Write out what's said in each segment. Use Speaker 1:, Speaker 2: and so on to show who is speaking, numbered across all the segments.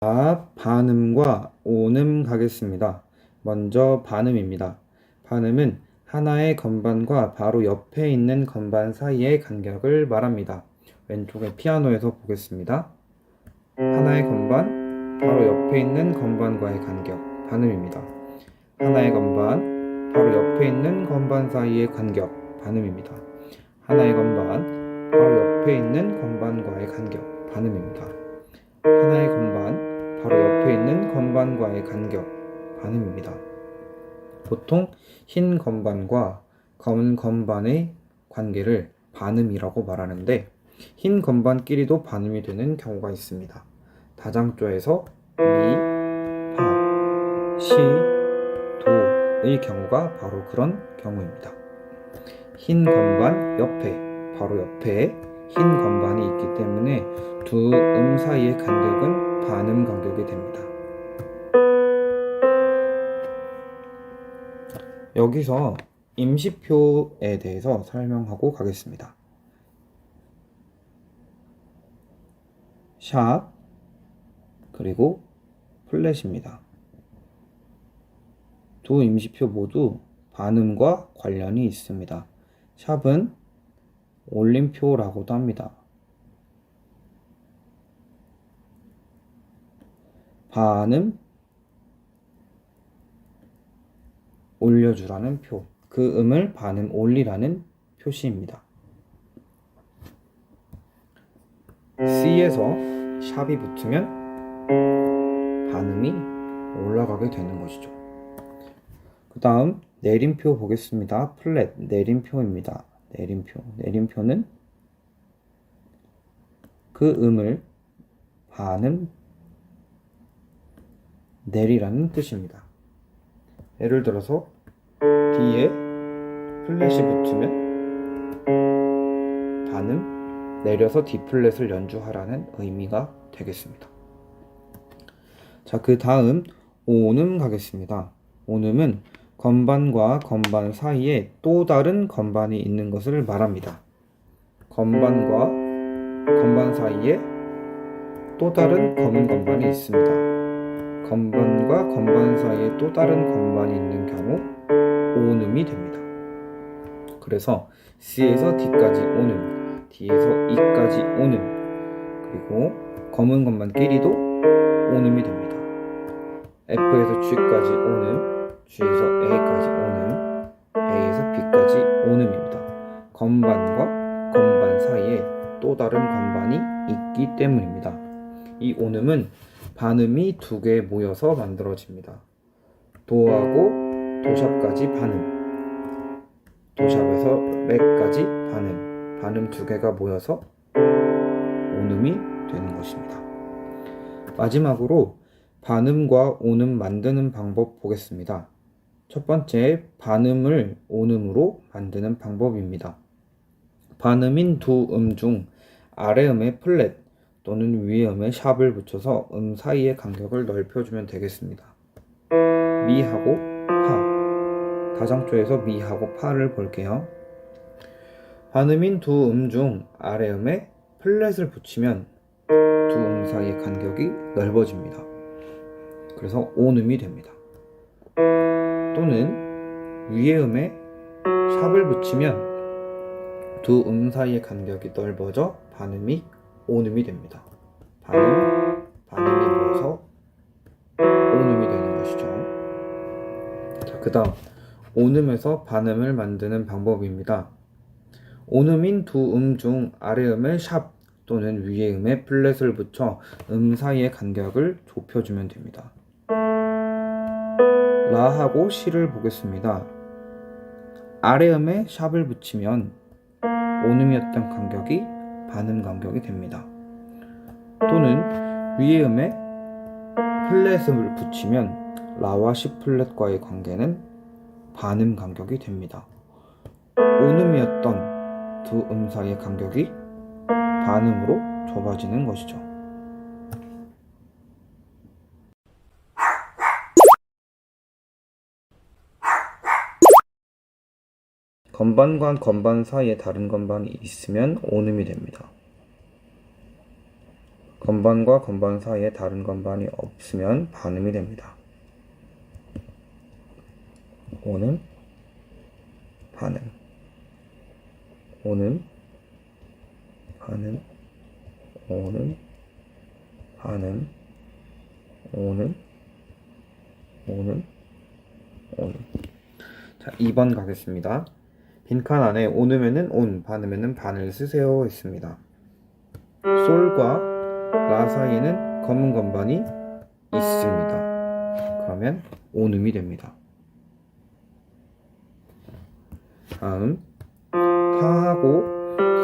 Speaker 1: 자, 반음과 오음 가겠습니다. 먼저 반음입니다. 반음은 하나의 건반과 바로 옆에 있는 건반 사이의 간격을 말합니다. 왼쪽에 피아노에서 보겠습니다. 하나의 건반, 바로 옆에 있는 건반과의 간격, 반음입니다. 하나의 건반, 바로 옆에 있는 건반 사이의 간격, 반음입니다. 하나의 건반, 바로 옆에 있는 건반과의 간격, 반음입니다. 하나의 건반, 바로 옆에 있는 건반과의 간격, 반음입니다. 보통 흰 건반과 검은 건반의 관계를 반음이라고 말하는데 흰 건반끼리도 반음이 되는 경우가 있습니다. 다장조에서 미, 파, 시, 도의 경우가 바로 그런 경우입니다. 흰 건반 옆에, 바로 옆에 흰 건반이 있기 때문에 두 음 사이의 간격은 반음 간격이 됩니다. 여기서 임시표에 대해서 설명하고 가겠습니다. 샵 그리고 플랫입니다. 두 임시표 모두 반음과 관련이 있습니다. 샵은 올림표라고도 합니다. 반음 올려주라는 표. 그 음을 반음 올리라는 표시입니다. C에서 샵이 붙으면 반음이 올라가게 되는 것이죠. 그 다음 내림표 보겠습니다. 플랫 내림표입니다. 내림표. 내림표는 그 음을 반음 내리라는 뜻입니다. 예를 들어서 뒤에 플랫이 붙으면 반음 내려서 D 플랫을 연주하라는 의미가 되겠습니다. 자, 그 다음 오음 가겠습니다. 오음은 건반과 건반 사이에 또 다른 건반이 있는 것을 말합니다. 건반과 건반 사이에 또 다른 검은 건반이 있습니다. 건반과 건반 사이에 또 다른 건반이 있는 경우 오음이 됩니다. 그래서 C에서 D까지 오음, D에서 E까지 오음, 그리고 검은 건반끼리도 오음이 됩니다. F에서 G까지 오음, G에서 A까지 오음, A에서 B까지 오음입니다. 건반과 건반 사이에 또 다른 건반이 있기 때문입니다. 이 오음은 반음이 두 개 모여서 만들어집니다. 도하고 도샵까지 반음, 도샵에서 레까지 반음, 반음 두 개가 모여서 오음이 되는 것입니다. 마지막으로 반음과 오음 만드는 방법 보겠습니다. 첫 번째, 반음을 오음으로 만드는 방법입니다. 반음인 두 음 중 아래 음의 플랫 또는 위에 음에 샵을 붙여서 음 사이의 간격을 넓혀주면 되겠습니다. 미하고 파 다장조에서 미하고 파를 볼게요. 반음인 두 음 중 아래 음에 플랫을 붙이면 두 음 사이의 간격이 넓어집니다. 그래서 온음이 됩니다. 또는 위에 음에 샵을 붙이면 두 음 사이의 간격이 넓어져 반음이 온음이 됩니다. 반음, 반음이 모여서 온음이 되는 것이죠. 자, 그 다음 온음에서 반음을 만드는 방법입니다. 온음인 두 음 중 아래 음에 샵 또는 위에 음에 플랫을 붙여 음 사이의 간격을 좁혀주면 됩니다. 라하고 시를 보겠습니다. 아래 음에 샵을 붙이면 온음이었던 간격이 반음 간격이 됩니다. 또는 위에 음에 플랫을 붙이면 라와 시 플랫과의 관계는 반음 간격이 됩니다. 온음이었던 두 음 사이의 간격이 반음으로 좁아지는 것이죠. 건반과 건반 사이에 다른 건반이 있으면 온음이 됩니다. 건반과 건반 사이에 다른 건반이 없으면 반음이 됩니다. 오는 반음 오는 반음 오는 반음 오는 오는 오는 자 2번 가겠습니다. 빈칸 안에 오누면은 온, 반으면은 반을 쓰세요 했습니다. 솔과 라 사이에는 검은 건반이 있습니다. 그러면 온음이 됩니다. 다음 파하고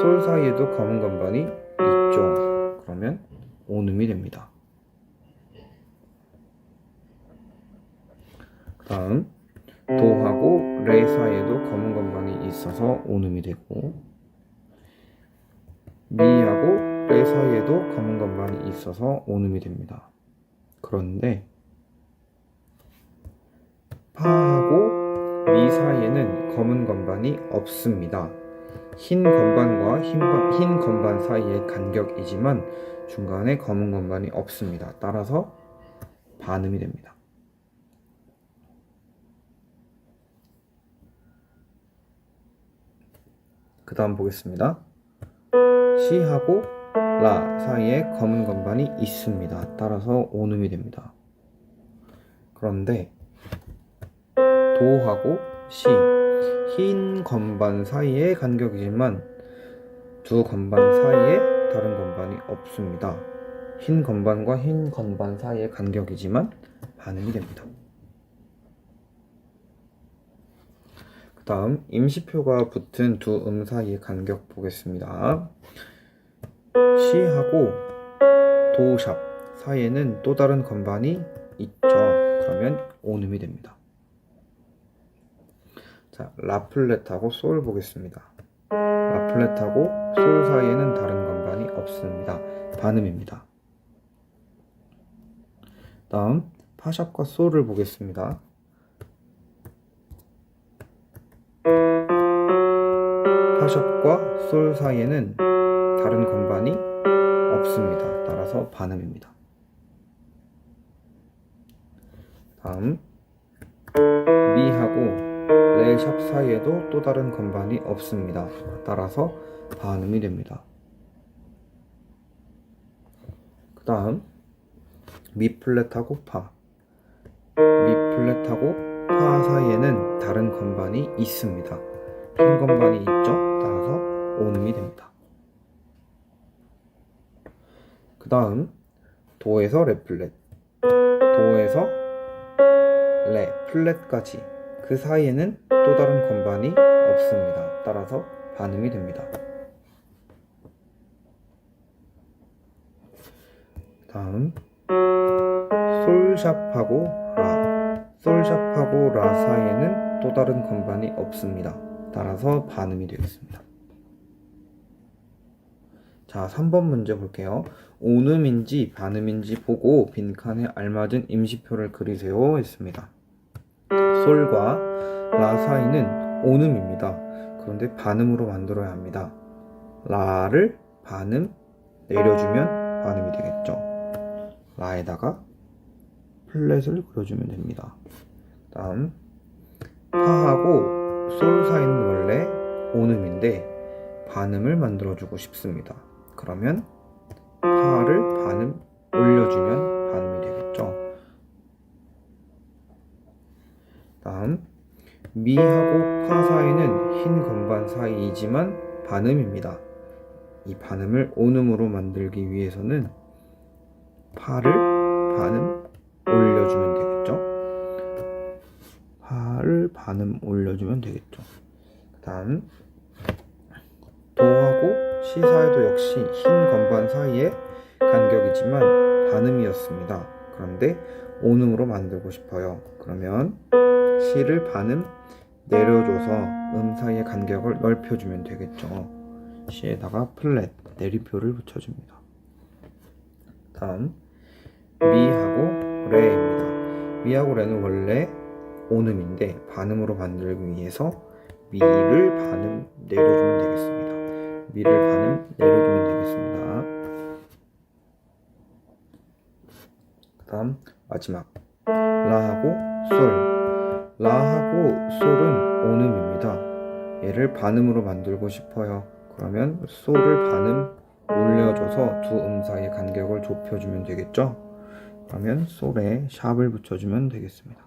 Speaker 1: 솔 사이에도 검은 건반이 있죠. 그러면 온음이 됩니다. 다음 도하고 레 사이에도 검은 건반이 있어서 온음이 되고 미하고 레 사이에도 검은 건반이 있어서 온음이 됩니다. 그런데 파하고 미 사이에는 검은 건반이 없습니다. 흰 건반과 흰, 흰 건반 사이의 간격이지만 중간에 검은 건반이 없습니다. 따라서 반음이 됩니다. 그 다음 보겠습니다. 시하고 라 사이에 검은 건반이 있습니다. 따라서 온음이 됩니다. 그런데 도하고 시, 흰 건반 사이의 간격이지만 두 건반 사이에 다른 건반이 없습니다. 흰 건반과 흰 건반 사이의 간격이지만 반음이 됩니다. 다음 임시표가 붙은 두 음 사이의 간격 보겠습니다. 시하고 도샵 사이에는 또 다른 건반이 있죠. 그러면 온음이 됩니다. 자, 라플렛하고 솔 보겠습니다. 라플렛하고 솔 사이에는 다른 건반이 없습니다. 반음입니다. 다음 파샵과 솔을 보겠습니다. 솔 사이에는 다른 건반이 없습니다. 따라서 반음입니다. 다음 미하고 레샵 사이에도 또 다른 건반이 없습니다. 따라서 반음이 됩니다. 그 다음 미 플랫하고 파, 미 플랫하고 파 사이에는 다른 건반이 있습니다. 흰 건반이 있죠? 온음이 됩니다. 그 다음 도에서 레 플랫, 도에서 레 플랫까지 그 사이에는 또 다른 건반이 없습니다. 따라서 반음이 됩니다. 다음 솔샵하고 라 솔샵하고 라 사이에는 또 다른 건반이 없습니다. 따라서 반음이 되겠습니다. 자, 3번 문제 볼게요. 온음인지 반음인지 보고 빈칸에 알맞은 임시표를 그리세요 했습니다. 솔과 라 사이는 온음입니다. 그런데 반음으로 만들어야 합니다. 라를 반음 내려주면 반음이 되겠죠. 라에다가 플랫을 그려주면 됩니다. 다음 파하고 솔 사이는 원래 온음인데 반음을 만들어주고 싶습니다. 그러면 파를 반음 올려주면 반음이 되겠죠. 다음 미하고 파 사이는 흰 건반 사이이지만 반음입니다. 이 반음을 온음으로 만들기 위해서는 파를 반음 올려주면 되겠죠. 파를 반음 올려주면 되겠죠. 다음 도하고 시 사이도 역시 흰 건반 사이의 간격이지만 반음이었습니다. 그런데 온음으로 만들고 싶어요. 그러면 시를 반음 내려줘서 음 사이의 간격을 넓혀주면 되겠죠. 시에다가 플랫 내리표를 붙여줍니다. 다음 미하고 레입니다. 미하고 레는 원래 온음인데 반음으로 만들기 위해서 미를 반음 내려주면 되겠습니다. 미를 반음 내려주면 되겠습니다. 다음 마지막. 라하고 솔. 라하고 솔은 온음입니다. 얘를 반음으로 만들고 싶어요. 그러면 솔을 반음 올려줘서 두 음 사이의 간격을 좁혀주면 되겠죠? 그러면 솔에 샵을 붙여주면 되겠습니다